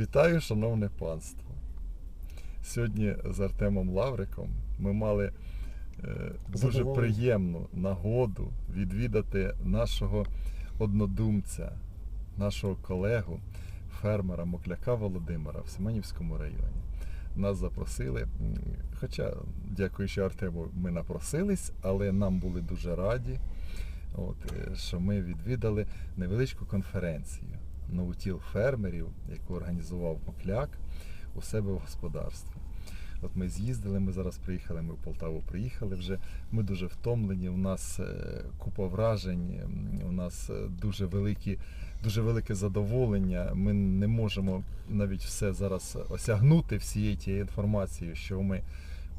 Вітаю, шановне панство. Сьогодні з Артемом Лавриком ми мали е, дуже приємну нагоду відвідати нашого однодумця, нашого колегу, фермера Мокляка Володимира в Семенівському районі. Нас запросили, хоча, дякуючи Артему, ми напросились, але нам були дуже раді, от, е, що ми відвідали невеличку конференцію наутіл фермерів, яку організував Мокляк у себе в господарстві. От ми з'їздили, ми зараз приїхали, ми в Полтаву приїхали вже. Ми дуже втомлені. У нас е, купа вражень, у нас е, дуже великі, дуже велике задоволення. Ми не можемо навіть все зараз осягнути всією тією інформацією, що ми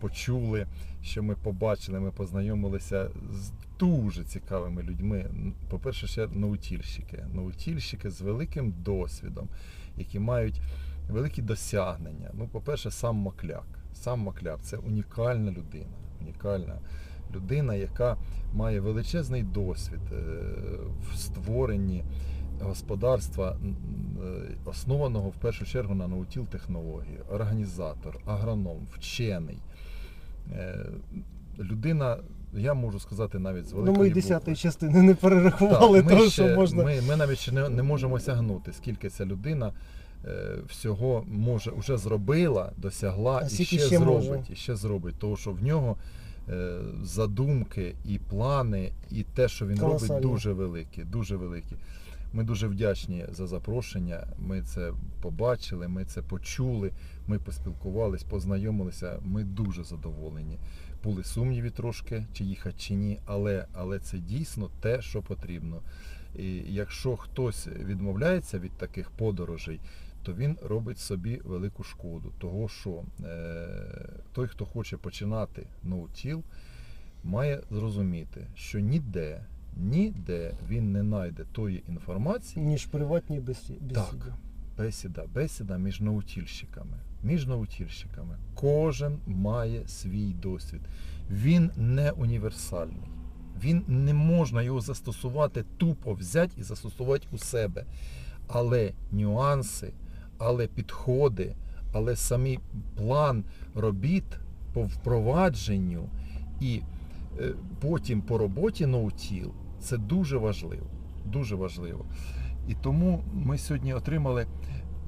почули, що ми побачили, ми познайомилися з дуже цікавими людьми. По-перше, ще наутільщики. Наутільщики з великим досвідом, які мають великі досягнення. Ну, по-перше, сам Макляк. Сам Макляк це унікальна людина. Унікальна людина, яка має величезний досвід е, в створенні господарства, е, основаного в першу чергу на наутіл технології, організатор, агроном, вчений. Е, Людина, я можу сказати, навіть з Ну, великої ми букви. десятої частини не перерахували, Так, ми, того, ще, що можна. ми, ми навіть ще не, не можемо осягнути, скільки ця людина е, всього може вже зробила, досягла А і ще, ще зробить, може? і ще зробить. Тому що в нього е, задумки і плани, і те, що він робить, дуже великі, дуже великі. Ми дуже вдячні за запрошення. Ми це побачили, ми це почули, ми поспілкувались, познайомилися. Ми дуже задоволені. Були сумніви трошки, чи їхати, чи ні, але, але це дійсно те, що потрібно. І якщо хтось відмовляється від таких подорожей, то він робить собі велику шкоду. Того, що е, той, хто хоче починати ноутіл, має зрозуміти, що ніде, ніде він не знайде тої інформації, Ніж приватні бесі- бесіди. так, бесіда, бесіда між наутільщиками. Між наутільщиками. Кожен має свій досвід. Він не універсальний. Він не можна його застосувати тупо взяти і застосувати у себе. Але нюанси, але підходи, але самий план робіт по впровадженню і е, потім по роботі ноутіл це дуже важливо. Дуже важливо. І тому ми сьогодні отримали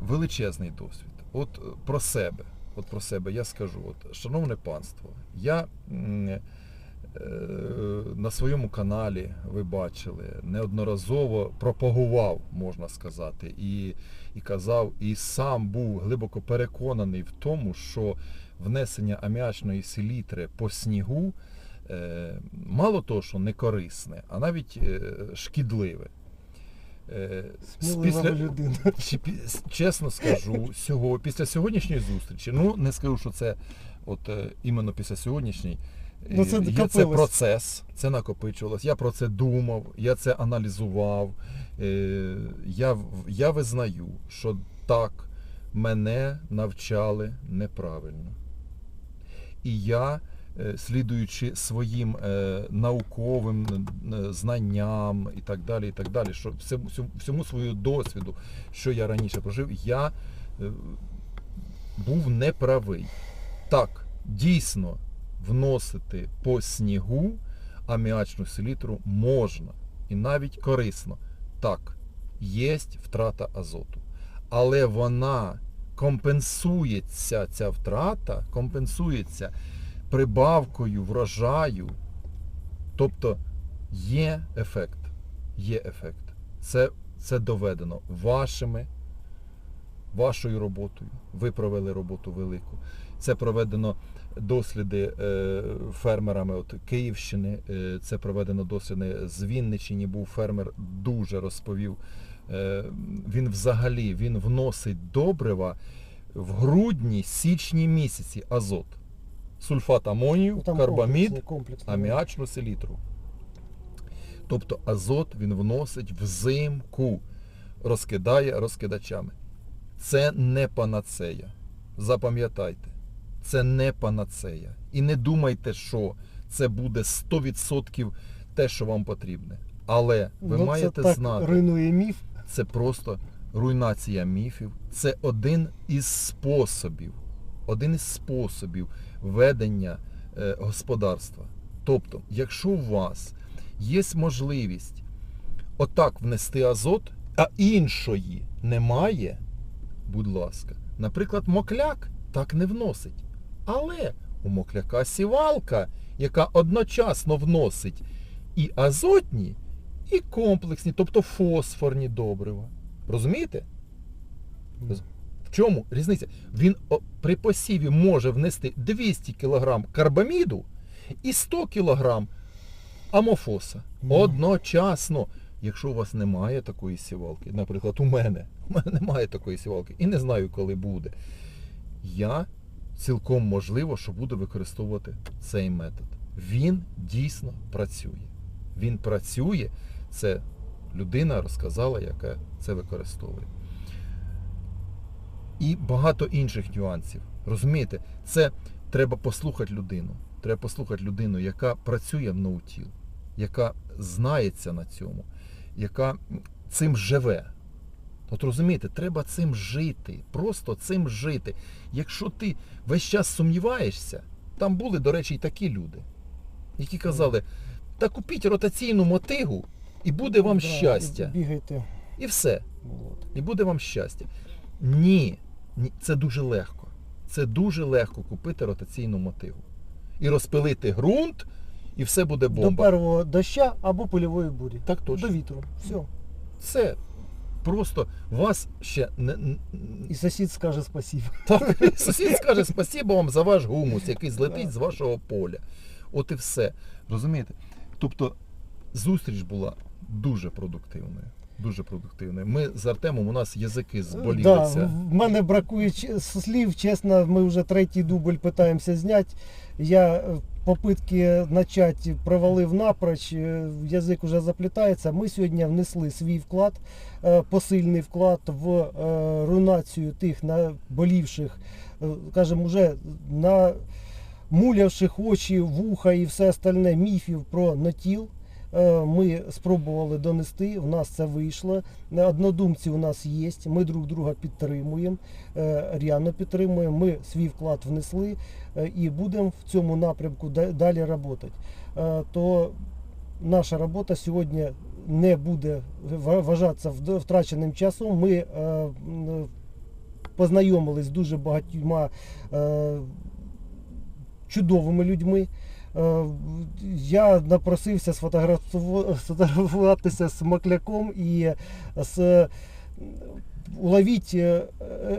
величезний досвід. От е, про себе. От про себе я скажу, от, шановне панство, я е, на своєму каналі ви бачили, неодноразово пропагував, можна сказати, і, і казав, і сам був глибоко переконаний в тому, що внесення аміачної селітри по снігу мало того, що не корисне, а навіть е, шкідливе. Е, після- людина. Чесно скажу, сього, після сьогоднішньої зустрічі, ну не скажу, що це от е, іменно після сьогоднішньої. Ну, це е, є це процес, це накопичувалось. Я про це думав, я це аналізував. Е, я, я визнаю, що так, мене навчали неправильно. І я, е, слідуючи своїм е, науковим е, знанням і так далі, і так далі, що всьому, свою досвіду, що я раніше прожив, я е, був неправий. Так, дійсно, вносити по снігу аміачну селітру можна і навіть корисно. Так, є втрата азоту. Але вона компенсується, ця втрата, компенсується прибавкою врожаю. Тобто є ефект. Є ефект. Це, це доведено вашими, вашою роботою. Ви провели роботу велику. Це проведено досліди е, фермерами от Київщини. Е, це проведено досліди з Вінниччини. Був фермер, дуже розповів. Е, він взагалі він вносить добрива в грудні, січні місяці азот. Сульфат амонію, Ну, карбамід, комплексні. аміачну селітру. Тобто азот він вносить взимку, розкидає розкидачами. Це не панацея. Запам'ятайте, це не панацея. І не думайте, що це буде 100% те, що вам потрібне. Але ви Ну, маєте це так знати, руйнує міф. це просто руйнація міфів це один із способів, один із способів ведення е, господарства. Тобто, якщо у вас є можливість отак внести азот, а іншої немає, будь ласка, наприклад, мокляк так не вносить. Але у мокляка сівалка, яка одночасно вносить і азотні, і комплексні, тобто фосфорні добрива. Розумієте? В чому різниця? Він при посіві може внести 200 кг карбаміду і 100 кг амофоса. Одночасно. Якщо у вас немає такої сівалки, наприклад, у мене, у мене немає такої сівалки і не знаю, коли буде. Я цілком можливо, що буду використовувати цей метод. Він дійсно працює. Він працює, це людина розказала, яка це використовує. І багато інших нюансів. Розумієте, це треба послухати людину. Треба послухати людину, яка працює в ноутіл, яка знається на цьому, яка цим живе. От розумієте, треба цим жити, просто цим жити. Якщо ти весь час сумніваєшся, там були, до речі, і такі люди, які казали, та купіть ротаційну мотигу, і буде вам Да, щастя. і Бігайте. І все. От. І буде вам щастя. Ні, це дуже легко. Це дуже легко купити ротаційну мотигу. І розпилити ґрунт, і все буде До бомба. першого доща або польової бурі. Так точно. До вітру. Все. Це просто вас ще не. І сусід скаже спасибо. Так, сусід скаже спасибо вам за ваш гумус, який злетить з вашого поля. От і все. Розумієте? Тобто зустріч була дуже продуктивною. Дуже продуктивною. Ми з Артемом, у нас язики Да, зболілися. в мене бракує слів, чесно, ми вже третій дубль питаємося зняти. Я е, попитки почати провалив напроч, е, язик вже заплітається. Ми сьогодні внесли свій вклад, е, посильний вклад в е, руйнацію тих наболівших, е, скажімо, вже на мулявших очі, вуха і все остальне міфів про нотіл. Е, Ми спробували донести, в нас це вийшло. Однодумці у нас є, ми друг друга підтримуємо, е, ряно підтримуємо. Ми свій вклад внесли е, і будемо в цьому напрямку далі працювати. То наша робота сьогодні не буде вважатися втраченим часом. Ми познайомились з дуже багатьма чудовими людьми. Е, Я напросився сфотографуватися з Макляком і з уловіть е, е,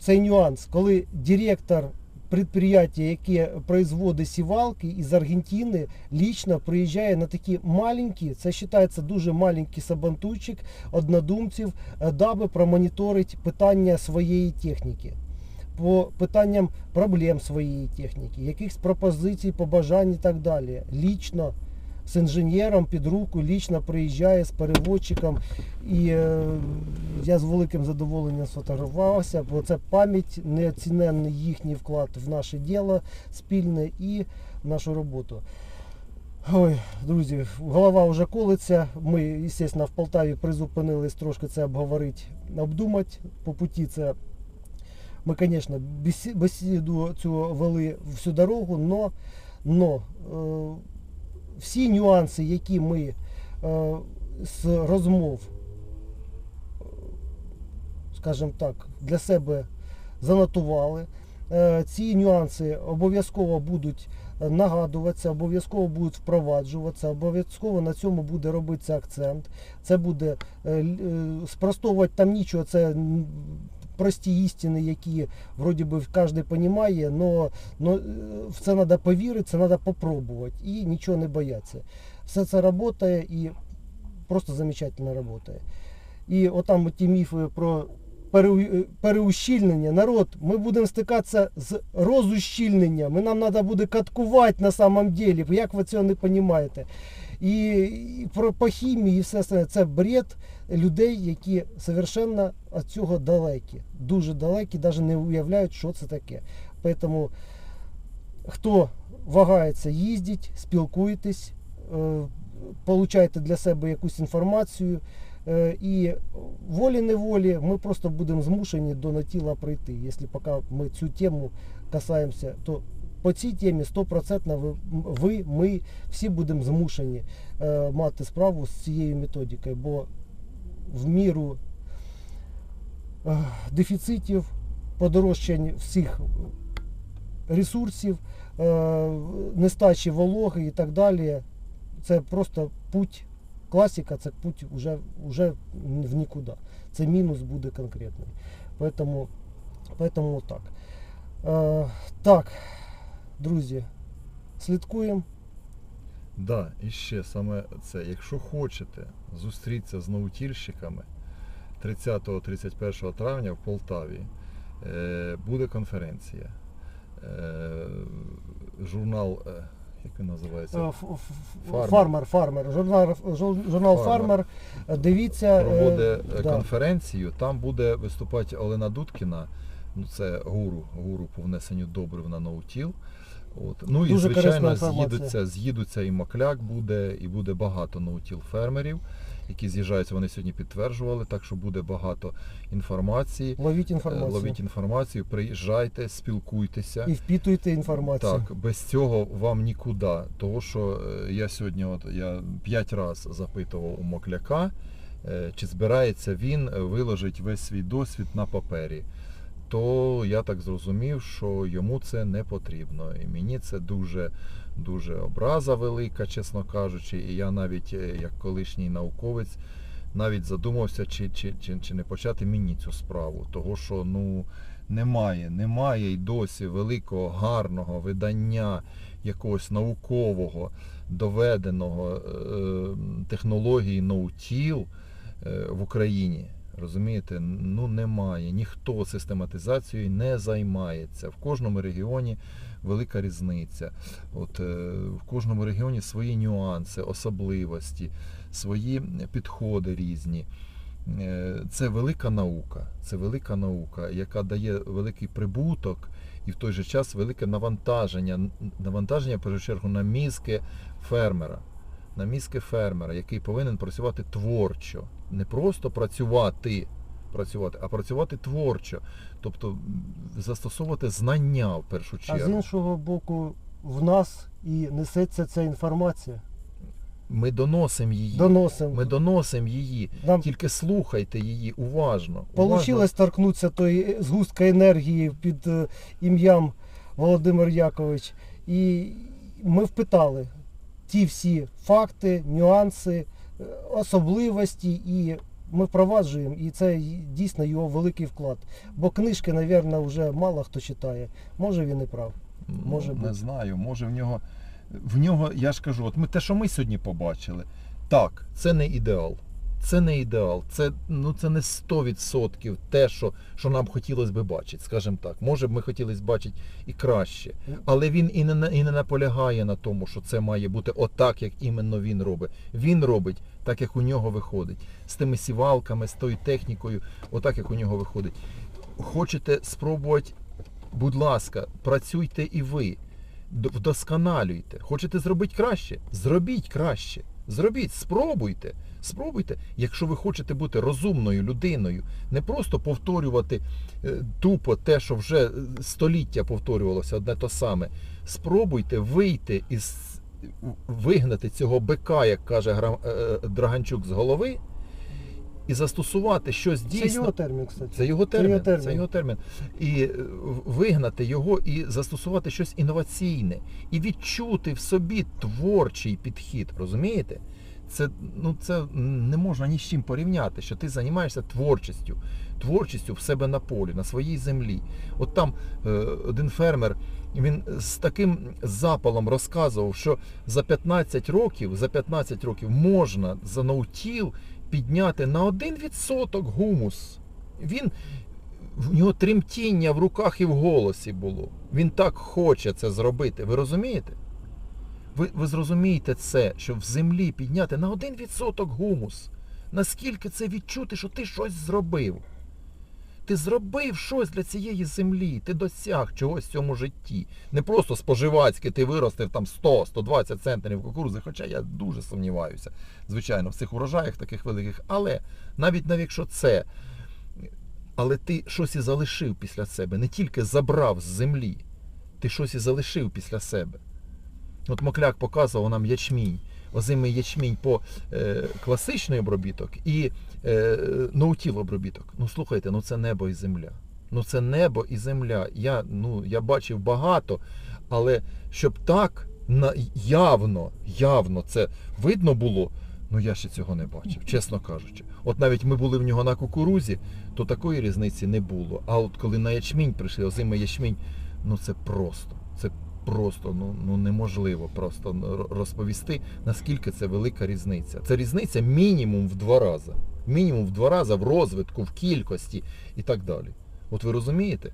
цей нюанс, коли директор предприятия, яке производить сівалки із Аргентини, лично приїжджає на такі маленькі, це вважається дуже маленький сабантуйчик однодумців, даби промоніторить питання своєї техніки по питанням проблем своєї техніки, якихось пропозицій, побажань і так далі. Лічно з інженером під руку, лічно приїжджає з переводчиком. І е, я з великим задоволенням сфотографувався, бо це пам'ять, неоціненний їхній вклад в наше діло спільне і в нашу роботу. Ой, друзі, голова вже колиться. Ми, звісно, в Полтаві призупинились трошки це обговорити, обдумати. По путі це ми, звісно, бесіду цю вели всю дорогу, но е, всі нюанси, які ми е, з розмов, е, скажімо так, для себе занотували, е, ці нюанси обов'язково будуть нагадуватися, обов'язково будуть впроваджуватися, обов'язково на цьому буде робитися акцент. Це буде е, е, спростовувати там нічого, це прості істини, які вроді би кожен розуміє, но, но е, в це треба повірити, це треба попробувати і нічого не боятися. Все це працює і просто замечательно працює. І отам ті міфи про переу- переущільнення. Народ, ми будемо стикатися з розущільненням. І нам треба буде каткувати на самом деле. Як ви цього не розумієте? І, і про по хімії і все це, це бред людей, які совершенно від цього далекі. Дуже далекі, навіть не уявляють, що це таке. Тому хто вагається, їздіть, спілкуйтесь, е, получайте для себе якусь інформацію. Е, І волі-неволі ми просто будемо змушені до натіла прийти. Якщо поки ми цю тему касаємося, то по цій темі 100% ви, ми всі будемо змушені е, мати справу з цією методикою, бо в міру е, дефіцитів, подорожчань всіх ресурсів, е, нестачі вологи і так далі, це просто путь, класика, це путь уже, уже в нікуди. Це мінус буде конкретний. Поэтому, поэтому так. Е, так, друзі, слідкуємо. Да, і ще саме це, якщо хочете зустрітися з наутільщиками 30-31 травня в Полтаві, е, буде конференція. Е, журнал, е, як він називається? Фармер. Фармер, фармер, журнал, журнал Фармер. Фармер. Дивіться. проводить да. конференцію. Там буде виступати Олена Дудкіна. Ну, це гуру, гуру по внесенню добрив на ноутіл. От. Ну і Дуже корисна звичайно з'їдуться, з'їдуться і Макляк буде, і буде багато ноутіл фермерів, які з'їжджаються. Вони сьогодні підтверджували, так що буде багато інформації. Ловіть Е, інформацію. Ловіть інформацію, приїжджайте, спілкуйтеся. І впітуйте інформацію. Так, без цього вам нікуди. Того, що е, я сьогодні, от я п'ять разів запитував у Мокляка, е, чи збирається він виложити весь свій досвід на папері. То я так зрозумів, що йому це не потрібно. І мені це дуже, дуже образа велика, чесно кажучи. І я навіть, е, як колишній науковець, навіть задумався, чи, чи, чи, чи не почати мені цю справу. Того, що ну, немає, немає й досі великого гарного видання якогось наукового, доведеного е, технології ноутіл е, в Україні. Розумієте, ну немає. Ніхто систематизацією не займається. В кожному регіоні велика різниця. От, е, в кожному регіоні свої нюанси, особливості, свої підходи різні. Е, Це велика наука. Це велика наука, яка дає великий прибуток і в той же час велике навантаження. Навантаження, в першу чергу, на мізки фермера. На мізки фермера, який повинен працювати творчо. Не просто працювати, працювати, а працювати творчо. Тобто застосовувати знання в першу чергу. А з іншого боку, в нас і несеться ця інформація. Ми доносимо її. Доносимо. Ми доносимо її. Нам Тільки слухайте її уважно. Получилось торкнутися той згустка енергії під е, ім'ям Володимир Якович. І ми впитали ті всі факти, нюанси, особливості, і ми впроваджуємо. І це дійсно його великий вклад. Бо книжки, мабуть, вже мало хто читає. Може він і прав. Ну, не бути. знаю, може в нього. В нього, я ж кажу, от ми те, що ми сьогодні побачили, так, це не ідеал. Це не ідеал. Це, ну, це не 100% те, що, що нам хотілося би бачити, скажімо так. Може б ми хотілося бачити і краще. Але він і не, і не наполягає на тому, що це має бути отак, як іменно він робить. Він робить так, як у нього виходить. З тими сівалками, з тою технікою, отак, як у нього виходить. Хочете спробувати, будь ласка, працюйте і ви. Вдосконалюйте. Хочете зробити краще? Зробіть краще. Зробіть, спробуйте. Спробуйте, якщо ви хочете бути розумною людиною, не просто повторювати е, тупо те, що вже е, століття повторювалося одне то саме. Спробуйте вийти із вигнати цього бика, як каже е, Драганчук з голови, і застосувати щось Це дійсно. його термін, кстати. Це його Це термін. його термін. Це його термін. І е, вигнати його і застосувати щось інноваційне, і відчути в собі творчий підхід. Розумієте? Це, ну, це не можна ні з чим порівняти, що ти займаєшся творчістю, творчістю в себе на полі, на своїй землі. От там е, один фермер, він з таким запалом розказував, що за 15 років, за 15 років можна за ноутіл підняти на 1% гумус. Він в нього тремтіння в руках і в голосі було. Він так хоче це зробити. Ви розумієте? Ви, ви зрозумієте це, що в землі підняти на 1% гумус. Наскільки це відчути, що ти щось зробив? Ти зробив щось для цієї землі, ти досяг чогось в цьому житті. Не просто споживацьки, ти виростив там 100-120 центнерів кукурудзи, хоча я дуже сумніваюся, звичайно, в цих урожаях таких великих. Але навіть навіть якщо це, але ти щось і залишив після себе, не тільки забрав з землі, ти щось і залишив після себе. От Мокляк показував нам ячмінь, озимий ячмінь по е, класичний обробіток і ноутіл обробіток. Ну слухайте, ну це небо і земля. Ну це небо і земля. Я, ну, я бачив багато, але щоб так явно, явно це видно було, ну я ще цього не бачив, чесно кажучи. От навіть ми були в нього на кукурузі, то такої різниці не було. А от коли на ячмінь прийшли, озимий ячмінь, ну це просто. Це просто ну, ну неможливо просто розповісти, наскільки це велика різниця. Це різниця мінімум в два рази. Мінімум в два рази в розвитку, в кількості і так далі. От ви розумієте?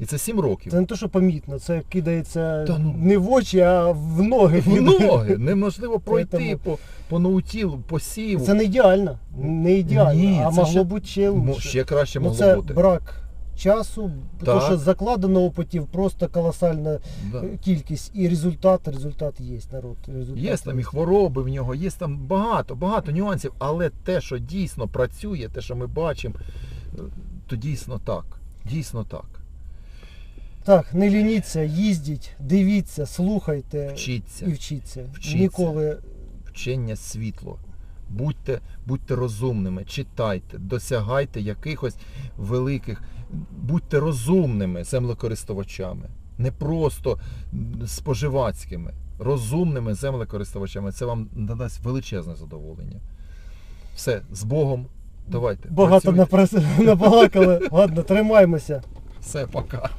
І це сім років. Це не те, що помітно, це кидається Та ну. не в очі, а в ноги. В ноги неможливо пройти Поэтому- по, по наутілу, по сіву. Це не ідеально. Не ідеально, Ні, а це могло ще- бути ще лучше. ще краще Ну, могло це бути. брак часу, тому Так. що закладено опитів просто колосальна Да. е, кількість. І результат, результат є, народ. Результат Є там і хвороби в нього, є там багато, багато нюансів, але те, що дійсно працює, те, що ми бачимо, е, то дійсно так. Дійсно так. Так, не лініться, їздіть, дивіться, слухайте Вчіться. і вчіться. Вчіться. Ніколи Вчення світло. Будьте, будьте розумними, читайте, досягайте якихось великих, будьте розумними землекористувачами, не просто споживацькими, розумними землекористувачами. Це вам надасть величезне задоволення. Все, з Богом. Давайте. багато працюйте. набалакали. Ладно, тримаємося. Все, пока.